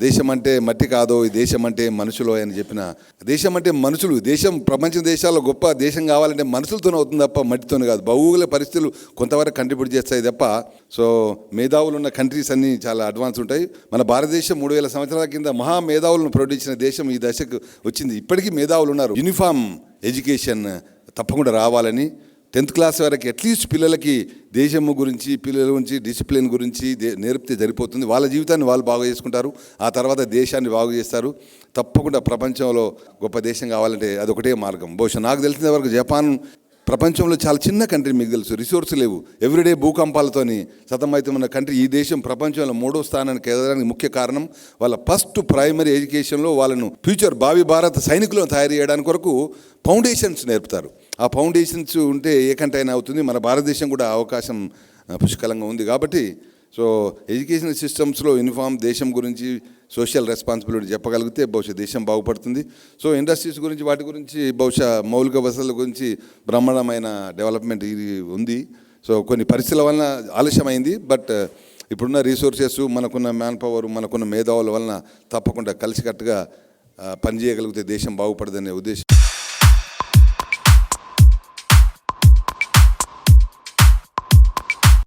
దేశం అంటే మట్టి కాదో ఈ దేశం అంటే మనుషులు అని చెప్పిన దేశం అంటే మనుషులు దేశం ప్రపంచ దేశాల్లో గొప్ప దేశం కావాలంటే మనుషులతోనే అవుతుంది తప్ప మట్టితోనే కాదు. భౌగోళిక పరిస్థితులు కొంతవరకు కంట్రిబ్యూట్ చేస్తాయి తప్ప సో మేధావులు ఉన్న కంట్రీస్ అన్నీ చాలా అడ్వాన్స్ ఉంటాయి. మన భారతదేశం మూడు వేల సంవత్సరాల కింద మహా మేధావులను ప్రకటించిన దేశం ఈ దశకు వచ్చింది. ఇప్పటికీ మేధావులు ఉన్నారు. యూనిఫామ్ ఎడ్యుకేషన్ తప్పకుండా రావాలని టెన్త్ క్లాస్ వరకు అట్లీస్ట్ పిల్లలకి దేశము గురించి పిల్లల గురించి డిసిప్లిన్ గురించి నేర్పితే సరిపోతుంది. వాళ్ళ జీవితాన్ని వాళ్ళు బాగు చేసుకుంటారు. ఆ తర్వాత దేశాన్ని బాగు చేస్తారు. తప్పకుండా ప్రపంచంలో గొప్ప దేశం కావాలంటే అదొకటే మార్గం. బహుశా నాకు తెలిసిన వరకు జపాన్ ప్రపంచంలో చాలా చిన్న కంట్రీ మీకు తెలుసు. రిసోర్స్ లేవు. ఎవ్రీడే భూకంపాలతోని సతమవుతున్న కంట్రీ. ఈ దేశం ప్రపంచంలో మూడో స్థానానికి ఎదగడానికి ముఖ్య కారణం వాళ్ళ ఫస్ట్ ప్రైమరీ ఎడ్యుకేషన్లో వాళ్ళను ఫ్యూచర్ భావి భారత సైనికులను తయారు చేయడానికి కొరకు ఫౌండేషన్స్ నేర్పుతారు. ఆ ఫౌండేషన్స్ ఉంటే ఏకంటైనా అవుతుంది. మన భారతదేశం కూడా అవకాశం పుష్కలంగా ఉంది కాబట్టి సో ఎడ్యుకేషన్ సిస్టమ్స్లో యూనిఫామ్ దేశం గురించి సోషల్ రెస్పాన్సిబిలిటీ చెప్పగలిగితే బహుశా దేశం బాగుపడుతుంది. సో ఇండస్ట్రీస్ గురించి వాటి గురించి బహుశా మౌలిక వసతుల గురించి బ్రహ్మాండమైన డెవలప్మెంట్ ఇది ఉంది. సో కొన్ని పరిస్థితుల వలన ఆలస్యమైంది బట్ ఇప్పుడున్న రీసోర్సెస్ మనకున్న మ్యాన్ పవర్ మనకున్న మేధావుల వలన తప్పకుండా కలిసికట్టుగా పనిచేయగలిగితే దేశం బాగుపడదనే ఉద్దేశం.